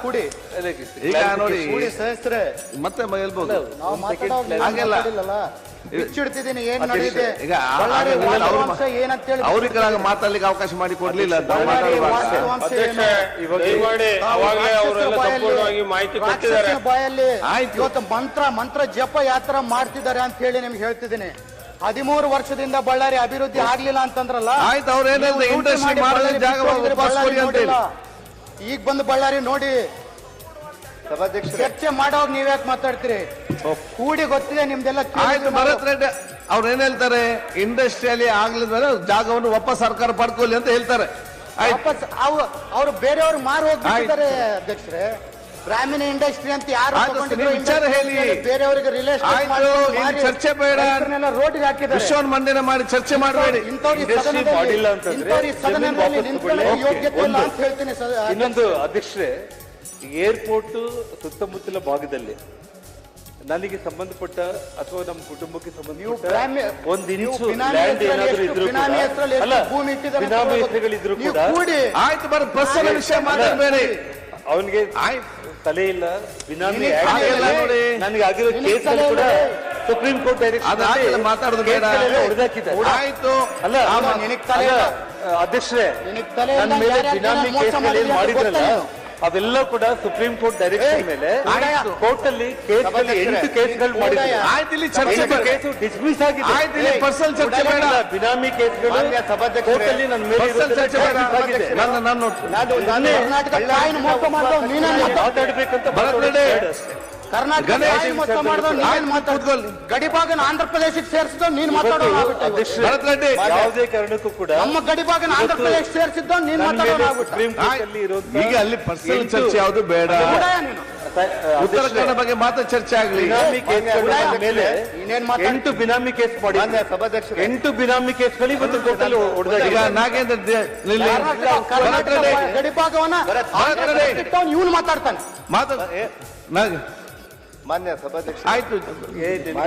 ಕೂಡಿ. ಈಗ ನೋಡಿ ಕೂಡಿ ಸಹಸ್ರೆ. ಮತ್ತೆ ಹೇಳ್ಬೋದು ಹಾಗೆಲ್ಲ. ಬಿಚ್ಚಿಡ್ತಿದ್ದೀನಿ ಏನ್ ಈಗ ಏನಂತೇಳಿ ಮಾತಾಡ್ಲಿಕ್ಕೆ ಅವಕಾಶ ಮಾಡಿ ಕೊಡ್ಲಿಲ್ಲ ಬಾಯಲ್ಲಿ- ಇವತ್ತು ಮಂತ್ರ ಮಂತ್ರ ಜಪ ಯಾತ್ರ ಮಾಡ್ತಿದ್ದಾರೆ ಅಂತ ಹೇಳಿ ನಿಮ್ಗೆ ಹೇಳ್ತಿದ್ದೀನಿ. ಹದಿಮೂರು ವರ್ಷದಿಂದ ಬಳ್ಳಾರಿ ಅಭಿವೃದ್ಧಿ ಆಗ್ಲಿಲ್ಲ ಅಂತಂದ್ರಲ್ಲ ಆಯ್ತು, ಅವ್ರ ಏನ್ ಇಂಡಸ್ಟ್ರಿ ಜಾಗ ಈಗ ಬಂದು ಬಳ್ಳಾರಿ ನೋಡಿ. ಚರ್ಚೆ ಮಾಡೋವಾಗ ನೀವ್ಯಾಕೆ ಮಾತಾಡ್ತೀರಿ? ಕೂಡಿ ಗೊತ್ತಿದೆ ನಿಮ್ದೆಲ್ಲ ಆಯ್ತು. ಭರತ್ ರೆಡ್ಡಿ ಅವ್ರು ಏನ್ ಹೇಳ್ತಾರೆ? ಇಂಡಸ್ಟ್ರಿಯಲ್ಲಿ ಆಗ್ಲಿದ್ರೆ ಜಾಗವನ್ನು ವಾಪಸ್ ಸರ್ಕಾರ ಪಡ್ಕೊಳ್ಳಿ ಅಂತ ಹೇಳ್ತಾರೆ. ಆಯ್ತು. ವಾಪಸ್ ಅವ್- ಅವ್ರು ಬೇರೆಯವ್ರು ಮಾರು ಹೋಗ್ತಾರೆ ಅಧ್ಯಕ್ಷರೇ. ಗ್ರಾಮೀಣ ಇಂಡಸ್ಟ್ರಿ ಅಂತ ಯಾರು ಆಯ್ತು, ತಗೊಂಡಿದ್ರು ನೀವು ವಿಚಾರ ಹೇಳಿ. ಬೇರೆಯವರಿಗೆ ರಿಲೇಷನ್ ಆಯ್ತು, ಇಲ್ಲಿ ಚರ್ಚೆ ಬೇಡ. ರೋಡಿಗೆ ಹಾಕಿದ್ದಾರೆ ವಿಶ್ವನ್ ಮಂಡನೆ ಮಾಡಿ ಚರ್ಚೆ ಮಾಡಬೇಡಿ ಇಂಥವ್ರಿಗೆ ಸದನದಲ್ಲಿ- ಮಾಡಿಲ್ಲ ಅಂತಂದ್ರೆ ಇಂಥವ್ರಿಗೆ ಜಮೀನು ಸದನದಲ್ಲಿ ವಾಪಸ್ ನಿಂತ್ಕೊಳ್ಳೋ ತಗೊಳ್ಳಿ. ಯೋಗ್ಯತೆ ಇಲ್ಲ ಅಂತ ಹೇಳ್ತೀನಿ ಸದ- ಇನ್ನೊಂದು ಅಧ್ಯಕ್ಷರೇ ಏರ್ಪೋರ್ಟ್ ಸುತ್ತಮುತ್ತಲ ಭಾಗದಲ್ಲಿ ನನಗೆ ಸಂಬಂಧಪಟ್ಟ ಅಥವಾ ನಮ್ಮ ಕುಟುಂಬಕ್ಕೆ ನೀವು ಸಂಬಂಧಪಟ್ಟ ಒಂದ್ ನೀವು ಇಂಚು ಬಿನಾಮಿ ಲ್ಯಾಂಡ್ ಹೆಸರಲ್ಲಿ ಏನಾದ್ರೂ ಎಷ್ಟು ಇದ್ರು ಕೂಡ ಬಿನಾಮಿ ಹೆಸರಲ್ಲಿ ಎಷ್ಟು ಅಲ್ಲ ಭೂಮಿ ಇಟ್ಟಿದ್ದಾರೆ ಅಂತ ಬಿನಾಮಿ ಗೊತ್ತು. ಹೆಸರುಗಳಿದ್ರು ನೀವು ಕೂಡ ಕೂಡಿ ಆಯ್ತು ಬರ ಬಸ್ಸಿನ ವಿಷಯ ಮಾತಾಡಬೇಡಿ ಅವನಿಗೆ ಆಯ್ತು ತಲೆ ಇಲ್ಲ ಬಿನಾಮಿ ನಿನಗೆ ಆಗಿರೋ ಕೇಸ್ ಕೂಡ ಸುಪ್ರೀಂ ಕೋರ್ಟ್ ಆಗಿಲ್ಲ ಮಾತಾಡೋದು ಬೇಡ. ಆಯ್ತು. ಅಲ್ಲ. ಅಧ್ಯಕ್ಷರೇ ನನ್ನ ಮೇಲೆ ಬಿನಾಮಿ ಮಾಡಿದ್ರಲ್ಲ? ಅವೆಲ್ಲ ಕೂಡ ಸುಪ್ರೀಂ ಕೋರ್ಟ್ ಡೈರೆಕ್ಷನ್ ಮೇಲೆ. ಕೋರ್ಟ್ ಅಲ್ಲಿ ಕೇಸ್ ಎಂಟು ಕೇಸ್ಗಳು ಮಾಡಿದ್ದಾರೆ ಆಯ್ತು ಇಲ್ಲಿ ಚರ್ಚೆ ಎಂಟು ಬೇಡ ಕೇಸು ಡಿಸ್ಮಿಸ್ ಆಗಿದೆ. ಆಯ್ತು ಇಲ್ಲಿ ಪರ್ಸನಲ್ ಚರ್ಚೆ ಬೇಡ. ಬಿನಾಮಿ ಕೇಸ್ಗಳು ಕೋರ್ಟ್ ಅಲ್ಲಿ ನನ್ನ ಮೇಲೆ ಚರ್ಚೆ ಬೇಡ. ನೀನೇ ಮಾತಾಡ್ತೀಯ. ಮಾತಾಡ್ಬೇಕಂತ ಭರತ್ ಮಾತಾಡೋದು ರೆಡ್ಡಿ. ಬೇಡ ಅಷ್ಟೇ. ಗಡಿಭಾಗನ ಆಂಧ್ರ ಪ್ರದೇಶಕ್ಕೆ ಸೇರಿಸಿದವ್ ನೀನ್ ಮಾತಾಡೋ. ಯಾವುದೇ ಕಾರಣಕ್ಕೂ ಕೂಡ ನಮ್ಮ ಗಡಿಭಾಗನ ಆಂಧ್ರ ಪ್ರದೇಶ ಸೇರಿಸಿದ್ದವ್ ನೀನ್ ಮಾತಾಡೋ ಈಗ ಅಲ್ಲಿ ಪರ್ಸನಲ್ ಚರ್ಚೆ ಯಾವುದು ಬೇಡ. ಉತ್ತರ ಕನ್ನಡ ಬಗ್ಗೆ ಮಾತ್ರ ಚರ್ಚೆ ಆಗ್ಲಿ. ಮೇಲೆ? ಎಂಟು ಬಿನಾಮಿ ಕೇಸ್ ಮಾಡಿ. ಎಂಟು ಬಿನಾಮಿ ಕೇಸ್ಗಳು ಇವತ್ತು ಕೋರ್ಟ್ ಅಲ್ಲಿ ಈಗ ನಾಗೇಂದ್ರ. ಗಡಿಭಾಗವನ್ನ. ಇವನು ಮಾತಾಡ್ತಾನೆ. ಮಾತಾಡ ನಾಗ- ಮಾನ್ಯ ಸಭಾಧ್ಯಕ್ಷ ಆಯ್ತು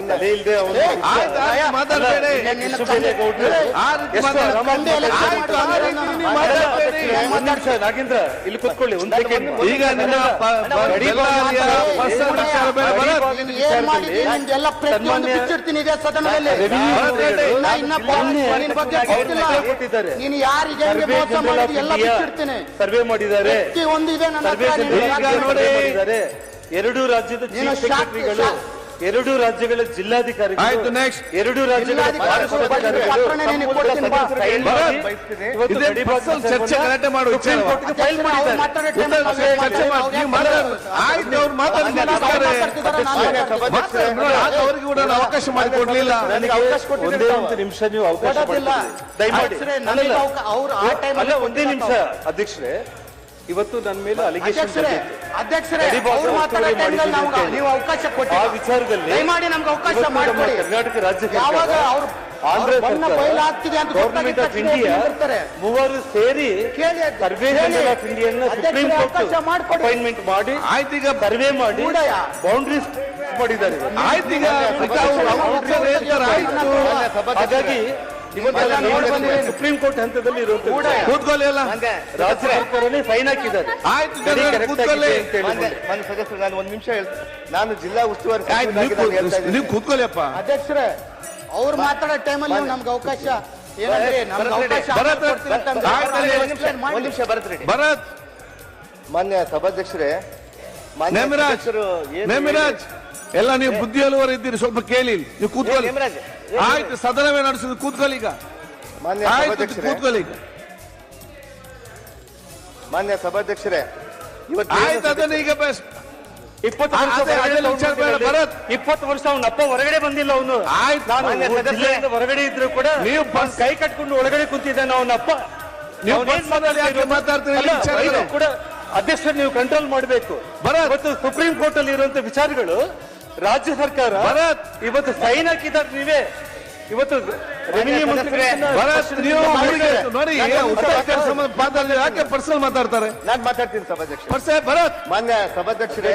ತಲೆ ಇಲ್ದೆ ಅವನು ಆಯ್ತು ಆಯ್ತು, ಮಾತಾಡ್ಬೇಡಿ ನಿನ್ನ ಕೃಷ್ಣಬೈರೇಗೌಡ್ರು ಆ ರೀತಿ ಮಾತಾಡ- ಆರಾಮಾಗಿ ಕಂಡೆ ಎಲೆಕ್ಷನ್ ಆಯ್ತು, ಆ ರೀತಿ ನೀವು ಮಾತಾಡ್ಬೇಡಿ. ಒಂದ್ ನಾಗೇಂದ್ರ ಇಲ್ಲಿ ಕೂತ್ಕೊಳ್ಳಿ ಒಂದ್ ಸೆಕೆಂಡ್ ಈಗ ನಿನ್ನ ಪ- ಪ- ಏನ್ ಪ್ರತಿಯೊಂದು ಸನ್ಮಾನ್ಯ- ಬಿಚ್ಚಿಡ್ತೀನಿ ಇದೇ ಸದನದಲ್ಲಿ ಇನ್ನ ಇನ್ನ ನಿನ್ ಬಗ್ಗೆ ಗೊತ್ತಿಲ್ಲ ಅವ್ರು ಕೊಟ್ಟಿದ್ದಾರೆ. ನೀನು ಯಾರಿಗೆ ಹೆಂಗೆ ಸರ್ವೆ ಮೋಸ ಜನರಲ್ ಮಾಡಿದಿ ಎಲ್ಲ ಆಫ್ ಇಂಡಿಯಾ ಬಿಚ್ಚಿಡ್ತೀನಿ ಸರ್ವೆ ಮಾಡಿದ್ದಾರೆ ಪ್ರತಿ ಒಂದು ಇದೆ ನನ್ನ ಸರ್ವೆ ಹತ್ರ, ನೀನು ಜನರಲ್ ಯಾಕೆ ನೋಡಿ. ಸರ್ವೆ ಮಾಡಿದ್ದಾರೆ ಎರಡು ರಾಜ್ಯದ ಸೆಕ್ರೆಟರಿಗಳು ಎರಡು ರಾಜ್ಯಗಳ ಜಿಲ್ಲಾಧಿಕಾರಿಗಳು ಆಯ್ತು, ನೆಕ್ಸ್ಟ್ ಎರಡು ರಾಜ್ಯಗಳ ಚರ್ಚೆ ಗಲಾಟೆ ಮಾಡೋ ಆಯ್ತು ಅವ್ರು ಮಾತಾಡ್ತಾರೆ ಅವ್ರಿಗೆ ಕೂಡ ಅವಕಾಶ ಮಾಡಿಕೊಡ್ಲಿಲ್ಲ. ನನಗೆ ಅವಕಾಶ ಕೊಟ್ಟಿದ್ದೆ ಒಂದೇ ಒಂದು ನಿಮಿಷ ನೀವು ಅವಕಾಶ. ದಯಮಾಡಿ. ಅಲ್ಲ, ಒಂದೇ ನಿಮಿಷ ಅಧ್ಯಕ್ಷರೇ. ಇವತ್ತು ನನ್ನ ಮೇಲೆ ಅಲಿಗೇಷನ್ ಅಧ್ಯಕ್ಷರೇ ಅವರು ಮಾತಾಡೋ ನಮ್ಗೆ ನೀವು ಅವಕಾಶ ಆ ಕೊಟ್ಟಿಲ್ಲ ವಿಚಾರದಲ್ಲಿ ದಯಮಾಡಿ ನಮ್ಗೆ ಅವಕಾಶ ಮಾಡಿಕೊಡಿ ಕರ್ನಾಟಕ ರಾಜ್ಯ ಸರ್ಕಾರ, ಯಾವಾಗ ಅವ್ರು ಆಂಧ್ರ ಬಯಲಾಗ್ತಿದೆ ಅಂತ ಆಫ್ ಇಂಡಿಯಾ ಮೂವರು ಸೇರಿ ಕೇಳಿ ಅದ್- survey of supreme court. Appointment ಮಾಡಿ ಆಯ್ತು ಈಗ ಸರ್ವೆ ಮಾಡಿ. ಬೌಂಡ್ರೀಸ್ ಮಾಡಿದ್ದಾರೆ ಆಯ್ತು ಈಗ ಹಾಗಾಗಿ ಸುಪ್ರೀಂ ಕೋರ್ಟ್ ಹಂತದಲ್ಲಿ ಕೂತ್ಕೊಳ್ಳಿ ಅಲ್ಲ ರಾಜ್ಯ ಸರ್ಕಾರನೇ ಫೈನ್ ಹಾಕಿದ್ದಾರೆ. ಆಯ್ತು ಕೂತ್ಕೊಳ್ಳಿ. ಮಾನ್ಯ ಸದಸ್ಯರು ನಾನು ಒಂದು ನಿಮಿಷ ಹೇಳ್ತೀನಿ. ನಾನು ಜಿಲ್ಲಾ ಉಸ್ತುವಾರಿ ನೀವು ಕೂತ್ಕೊಳ್ಳಿಯಪ್ಪ ಅಧ್ಯಕ್ಷರೇ ಅವ್ರು ಮಾತಾಡೋ ಟೈಮಲ್ಲಿ ನಮ್ಗೆ ಅವಕಾಶ ಏನಂದ್ರೆ ನಮ್ಗೆ ಅವಕಾಶ ಭರತ್ ಮಾನ್ಯ ಸಭಾಧ್ಯಕ್ಷರೇ ನೇಮಿರಾಜ್ ನೇಮಿರಾಜ್ ಎಲ್ಲ ನೀವು ಬುದ್ಧಿ ಇದ್ದೀರಿ ಸ್ವಲ್ಪ ಕೇಳಿ ನೀವು ಕೂತ್ಕೊಳ್ಳಿ. ಆಯ್ತು ಸದನವೇ ನಡೆಸಿದ್ರು ಕೂತ್ಕೊಳ್ಳಿ ಈಗ. ಆಯ್ತು ಕೂತ್ಕೊಳ್ಳಿ ಈಗ. ಮಾನ್ಯ ಸಭಾಧ್ಯಕ್ಷರೇ ಆಯ್ತು ಅದನ್ನ ಈಗ ಬೆಸ್ಟ್ ಇಪ್ಪತ್ತು ವರ್ಷ ಅವ್ನು ಅಪ್ಪ ಹೊರಗಡೆ ಬಂದಿಲ್ಲ ಅವನು. ಆಯ್ತು. ಹೊರಗಡೆ ಇದ್ರು ಕೂಡ ನೀವು ಕೈ ಕಟ್ಕೊಂಡು ಒಳಗಡೆ ಕೂತಿದ್ದಾನೆ ಅವನ ಅಪ್ಪ ನೀವು ಮಾತಾಡ್ತೀರಿ ಕೂಡ ಅಧ್ಯಕ್ಷರು ನೀವು ಕಂಟ್ರೋಲ್ ಮಾಡಬೇಕು. ಇವತ್ತು ಸುಪ್ರೀಂ ಕೋರ್ಟ್ ಅಲ್ಲಿ ಇರುವಂತ ವಿಚಾರಗಳು ರಾಜ್ಯ ಸರ್ಕಾರ. ಇವತ್ತು ಸೈನ್ ಹಾಕಿದ್ದಾರೆ ನೀವೇ. ಇವತ್ತು ನೋಡಿ ಯಾಕೆ ಪರ್ಸನಲ್ ಮಾತಾಡ್ತಾರೆ? ನಾನು ಮಾತಾಡ್ತೀನಿ ಸಭಾಧ್ಯಕ್ಷ ಭರತ್! ಮಾನ್ಯ ಸಭಾಧ್ಯಕ್ಷರೇ